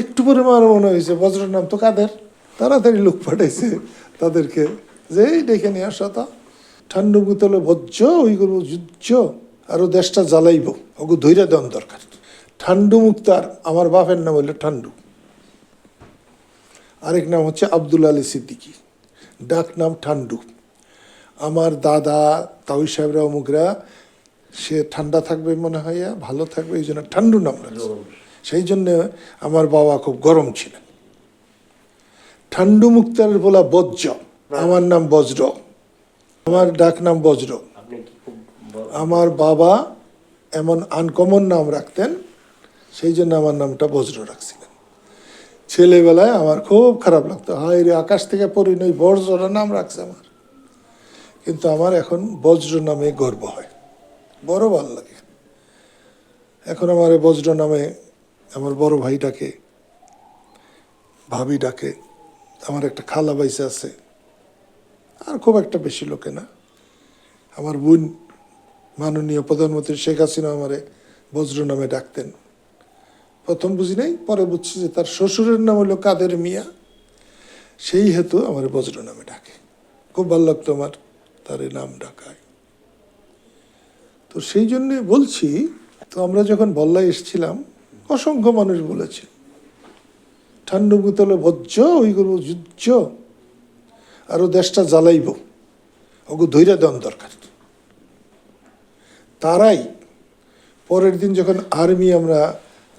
একটু পরে আমার মনে হয়েছে, বজ্রের নাম তো কাদের? তাড়াতাড়ি লোক পাঠাইছে তাদেরকে। যে এই ডেকে নিয়ে আসা তা। ঠান্ডু বুতলে ভজ্জ, ওই করব যুদ্ধ আরও দেশটা জ্বালাইব। ওগু ধৈর্য দেওয়ার দরকার। ঠান্ডু মুক্তার আমার বাপের নাম হইল ঠান্ডু। আরেক নাম হচ্ছে আবদুল আলী সিদ্দিকী। ডাক নাম ঠান্ডু। আমার দাদা তাউই সাহেবরা, অমুকরা, সে ঠান্ডা থাকবে মনে হয়, ভালো থাকবে, এই জন্য ঠান্ডু নাম রাখছে। সেই জন্য আমার বাবা খুব গরম ছিলেন। ঠান্ডু মুক্তারের বলা বজ্র আমার নাম বজ্র আমার ডাক নাম বজ্র। আমার বাবা এমন আনকমন নাম রাখতেন সেই জন্য আমার নামটা বজ্র রাখছিলেন। ছেলেবেলায় আমার খুব খারাপ লাগতো হায় রে আকাশ থেকে পড়ি নই বজ্র নাম রাখছে আমার। কিন্তু আমার এখন বজ্র নামে গর্ব হয় বড় ভালো লাগে। এখন আমার বজ্র নামে আমার বড় ভাই ডাকে, ভাবি ডাকে, আমার একটা খালা বাইসে আছে। আর খুব একটা বেশি লোকে না। আমার বোন মাননীয় প্রধানমন্ত্রী শেখ হাসিনা আমারে বজ্র নামে ডাকতেন। প্রথম বুঝি নাই, পরে বুঝছি যে তার শ্বশুরের নাম হলো কাদের মিয়া। সেই হেতু আমার বজ্র নামে ডাকে। খুব ভালো লাগতো আমার তার নাম ডাকায়। তো সেই জন্যে বলছি, তো আমরা যখন বল্লায় এসেছিলাম অসংখ্য মানুষ বলেছে। ঠান্ডু বুতলে ভজ্জ ওই করব যুদ্ধ আরও দেশটা জ্বালাইব। ওগু ধৈর্য দেওয়ার দরকার। তারাই পরের দিন যখন আর্মি আমরা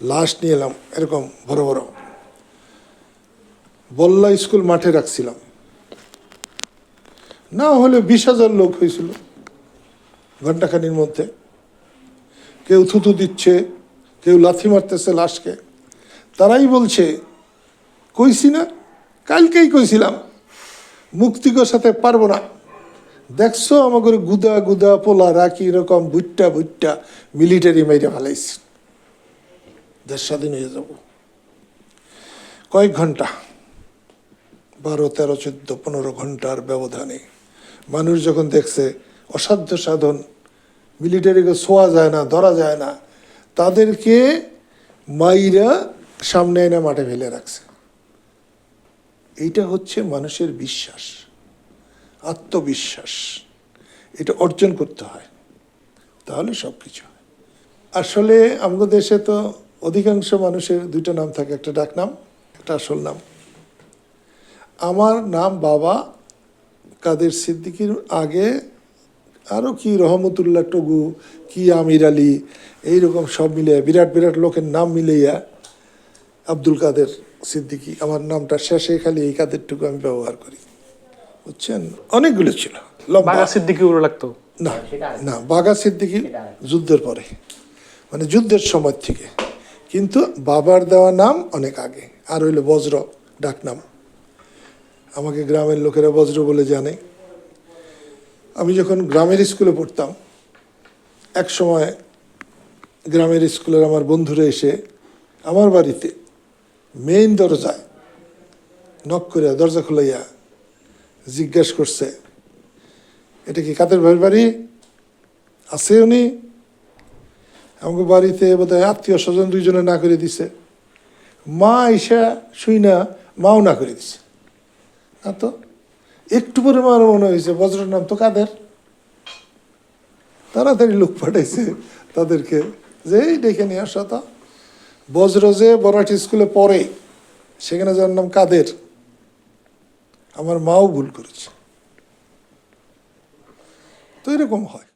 লাশ নিয়ে এলাম, এরকম বড় বড়, বল্লা স্কুল মাঠে রাখছিলাম। না হলে বিশ হাজার লোক হয়েছিল। ঘন্টাখানির মধ্যে। কেউ থুতু দিচ্ছে কেউ লাথি মারতেছে লাশকে। তারাই বলছে, কইছি না? কালকেই কইছিলাম। মুক্তি সাথে পারব না। দেখছ আমাকে গুদা গুদা পোলা রাখি এরকম বুট্টা বুট্টা মিলিটারি মেরে ফেলাইছে। দেশ স্বাধীন হয়ে যাব। কয়েক ঘণ্টা, বারো, তেরো, চোদ্দ, পনেরো ঘণ্টার ব্যবধানে মানুষ যখন দেখছে, অসাধ্য সাধন, মিলিটারিকে ছোঁয়া যায় না, ধরা যায় না তাদেরকে মাইরা সামনে এনে মাঠে ফেলে রাখছে। এইটা হচ্ছে মানুষের বিশ্বাস, আত্মবিশ্বাস। এটা অর্জন করতে হয়, তাহলে সব কিছু আসলে আমাদের দেশে তো অধিকাংশ মানুষের দুইটা নাম থাকে, একটা ডাক নাম, একটা আসল নাম। আমার নাম বাবা কাদের সিদ্দিকির আগে আরও কি রহমতুল্লাহ টগু কি আমির আলী এইরকম সব মিলিয়ে বিরাট বিরাট লোকের নাম মিলাইয়া আব্দুল কাদের সিদ্দিকি আমার নামটা শেষে খালি এই কাদেরটুকু আমি ব্যবহার করি। বুঝছেন? অনেকগুলো ছিল। বাঘা সিদ্দিকি লাগতো। না না বাঘা সিদ্দিকি যুদ্ধের পরে মানে যুদ্ধের সময় থেকে। কিন্তু বাবার দেওয়া নাম অনেক আগে আর হইল বজ্র ডাক নাম আমাকে গ্রামের লোকেরা বজ্র বলে জানে। আমি যখন গ্রামের স্কুলে পড়তাম, এক সময় গ্রামের স্কুলের আমার বন্ধুরা এসে আমার বাড়িতে মেইন দরজায় নক করে দরজা খুলাইয়া জিজ্ঞেস করছে, এটা কি কাদের ভাইয়ের বাড়ি? আছে উনি? আমাকে বাড়িতে বোধহয় আত্মীয় স্বজন দুইজনে না করে দিছে। মা ইসা শুই না মাও না করে দিছে। না তো? একটু পরে আমার মনে হয়েছে, বজ্রের নাম তো কাদের? তাড়াতাড়ি লোক পাঠাইছে তাদেরকে, যে এই ডেকে নিয়ে আসা তা। বজ্র যে বরাটি স্কুলে পড়ে, সেখানে যার নাম কাদের? আমার মাও ভুল করেছে। তো এরকম হয়।